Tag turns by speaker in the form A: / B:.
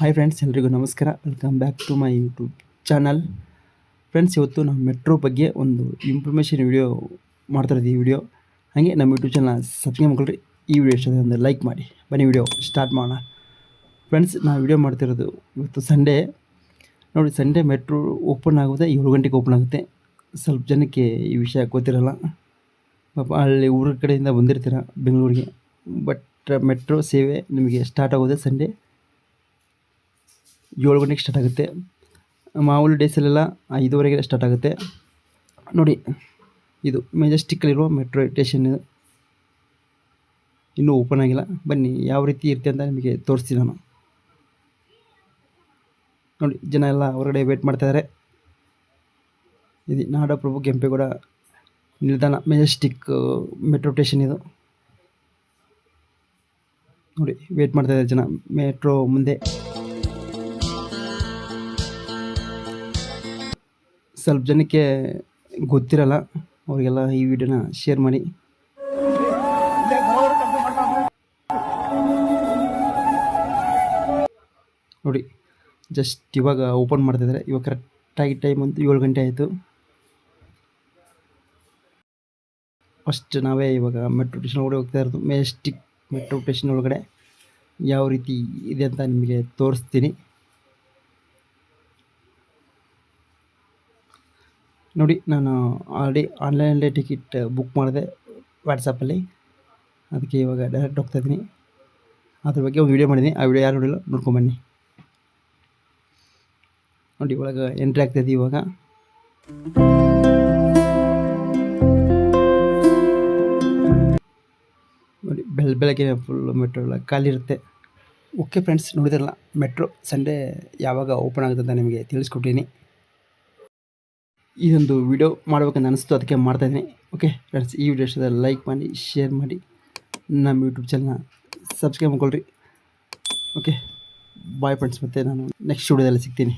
A: Hi friends ಎಲ್ರಿಗೂ ನಮಸ್ಕಾರ. Welcome back to my YouTube channel friends ಇವತ್ತು ನಾವು ಮೆಟ್ರೋ ಬಗ್ಗೆ ಒಂದು ಇನ್ಫಾರ್ಮೇಷನ್ ವಿಡಿಯೋ ಮಾಡ್ತಾಯಿದ್ದೀವಿ ಈ ವಿಡಿಯೋ ಹಾಗೆ ನಮ್ಮ ಯೂಟ್ಯೂಬ್ ಚಾನಲ್ ಸಬ್ಸ್ಕ್ರೈಬ್ ಮಾಡ್ಕೊಳ್ರಿ. ಈ ವಿಡಿಯೋ ಇಷ್ಟ ಒಂದು ಲೈಕ್ ಮಾಡಿ. ಬನ್ನಿ ವಿಡಿಯೋ ಸ್ಟಾರ್ಟ್ ಮಾಡೋಣ. ಫ್ರೆಂಡ್ಸ್ ನಾವು ವಿಡಿಯೋ ಮಾಡ್ತಿರೋದು ಇವತ್ತು ಸಂಡೇ ನೋಡಿ ಸಂಡೇ ಮೆಟ್ರೋ ಓಪನ್ ಆಗುತ್ತೆ. ಏಳು ಗಂಟೆಗೆ ಓಪನ್ ಆಗುತ್ತೆ. ಸ್ವಲ್ಪ ಜನಕ್ಕೆ ಈ ವಿಷಯ ಗೊತ್ತಿರಲ್ಲ. ಪಾಪ ಅಲ್ಲಿ ಊರ ಕಡೆಯಿಂದ ಬಂದಿರ್ತೀರ ಬೆಂಗಳೂರಿಗೆ. ಬಟ್ ಮೆಟ್ರೋ ಸೇವೆ ನಿಮಗೆ ಸ್ಟಾರ್ಟ್ ಆಗೋದೆ ಸಂಡೇ ಏಳು ಗಂಟೆಗೆ ಸ್ಟಾರ್ಟ್ ಆಗುತ್ತೆ. ಮಾಮೂಲಿ ಡೇಸಲ್ಲೆಲ್ಲ ಐದುವರೆಗೆ ಸ್ಟಾರ್ಟ್ ಆಗುತ್ತೆ. ನೋಡಿ, ಇದು ಮೆಜೆಸ್ಟಿಕ್ಕಲ್ಲಿರುವ ಮೆಟ್ರೋ ಸ್ಟೇಷನ್ ಇದು. ಇನ್ನೂ ಓಪನ್ ಆಗಿಲ್ಲ. ಬನ್ನಿ, ಯಾವ ರೀತಿ ಇರುತ್ತೆ ಅಂತ ನಿಮಗೆ ತೋರಿಸ್ತೀನಿ ನಾನು. ನೋಡಿ, ಜನ ಎಲ್ಲ ಹೊರಗಡೆ ವೇಟ್ ಮಾಡ್ತಾಯಿದ್ದಾರೆ ಇದು ನಾಡಪ್ರಭು ಕೆಂಪೇಗೌಡ ನಿಲ್ದಾಣ ಮೆಜೆಸ್ಟಿಕ್ ಮೆಟ್ರೋ ಸ್ಟೇಷನ್ ಇದು. ನೋಡಿ ವೇಟ್ ಮಾಡ್ತಾಯಿದ್ದಾರೆ ಜನ. ಮೆಟ್ರೋ ಮುಂದೆ. ಸ್ವಲ್ಪ ಜನಕ್ಕೆ ಗೊತ್ತಿರಲ್ಲ, ಅವರಿಗೆಲ್ಲ ಈ ವಿಡಿಯೋನ ಶೇರ್ ಮಾಡಿ. ನೋಡಿ ಜಸ್ಟ್ ಇವಾಗ ಓಪನ್ ಮಾಡ್ತಿದ್ದಾರೆ ಇವಾಗ ಕರೆಕ್ಟಾಗಿ ಟೈಮ್ ಅಂತ ಏಳು ಗಂಟೆ ಆಯಿತು. ಫಸ್ಟ್ ನಾವೇ ಇವಾಗ ಮೆಟ್ರೋ ಸ್ಟೇಷನ್ ಒಳಗಡೆ ಹೋಗ್ತಾ ಇರೋದು. ಮೆಜೆಸ್ಟಿಕ್ ಮೆಟ್ರೋ ಸ್ಟೇಷನ್ ಒಳಗಡೆ. ಯಾವ ರೀತಿ ಇದೆ ಅಂತ ನಿಮಗೆ ತೋರಿಸ್ತೀನಿ. ನೋಡಿ, ನಾನು ಆಲ್ರೆಡಿ ಆನ್ಲೈನಲ್ಲೇ ಟಿಕೆಟ್ ಬುಕ್ ಮಾಡಿದೆ ವಾಟ್ಸಪ್ಪಲ್ಲಿ ಅದಕ್ಕೆ ಇವಾಗ ಡೈರೆಕ್ಟ್ ಹೋಗ್ತಾ ಇದ್ದೀನಿ. ಅದ್ರ ಬಗ್ಗೆ ಒಂದು ವೀಡಿಯೋ ಮಾಡಿದ್ದೀನಿ. ಆ ವಿಡಿಯೋ ಯಾರು ನೋಡಿಲ್ಲ ನೋಡ್ಕೊಂಬನ್ನಿ ನೋಡಿ ಇವಾಗ ಎಂಟ್ರಿ ಆಗ್ತಾಯಿದ್ದೀವಿ ಇವಾಗ. ನೋಡಿ, ಬೆಳ, ಬೆಳಗ್ಗೆ ಫುಲ್ ಮೆಟ್ರೋ ಎಲ್ಲ ಖಾಲಿ ಇರುತ್ತೆ. ಓಕೆ ಫ್ರೆಂಡ್ಸ್ ನೋಡಿದ್ರಲ್ಲ ಮೆಟ್ರೋ ಸಂಡೇ ಯಾವಾಗ ಓಪನ್ ಆಗುತ್ತೆ ಅಂತ ನಿಮಗೆ ತಿಳಿಸ್ಕೊಟ್ಟಿದ್ದೀನಿ. ಇದೊಂದು ವಿಡಿಯೋ ಮಾಡ್ಬೇಕಂತ ಅನಿಸ್ತು, ಅದಕ್ಕೆ ಮಾಡ್ತಾಯಿದ್ದೀನಿ ಓಕೆ ಫ್ರೆಂಡ್ಸ್ ಈ ವಿಡಿಯೋ ಇಷ್ಟದ ಲೈಕ್ ಮಾಡಿ ಶೇರ್ ಮಾಡಿ. ನಮ್ಮ ಯೂಟ್ಯೂಬ್ ಚಾನಲ್ನ ಸಬ್ಸ್ಕ್ರೈಬ್ ಮಾಡ್ಕೊಳ್ರಿ. ಓಕೆ ಬಾಯ್ ಫ್ರೆಂಡ್ಸ್ ಮತ್ತು ನಾನು ನೆಕ್ಸ್ಟ್ ವಿಡಿಯೋದಲ್ಲಿ ಸಿಗ್ತೀನಿ.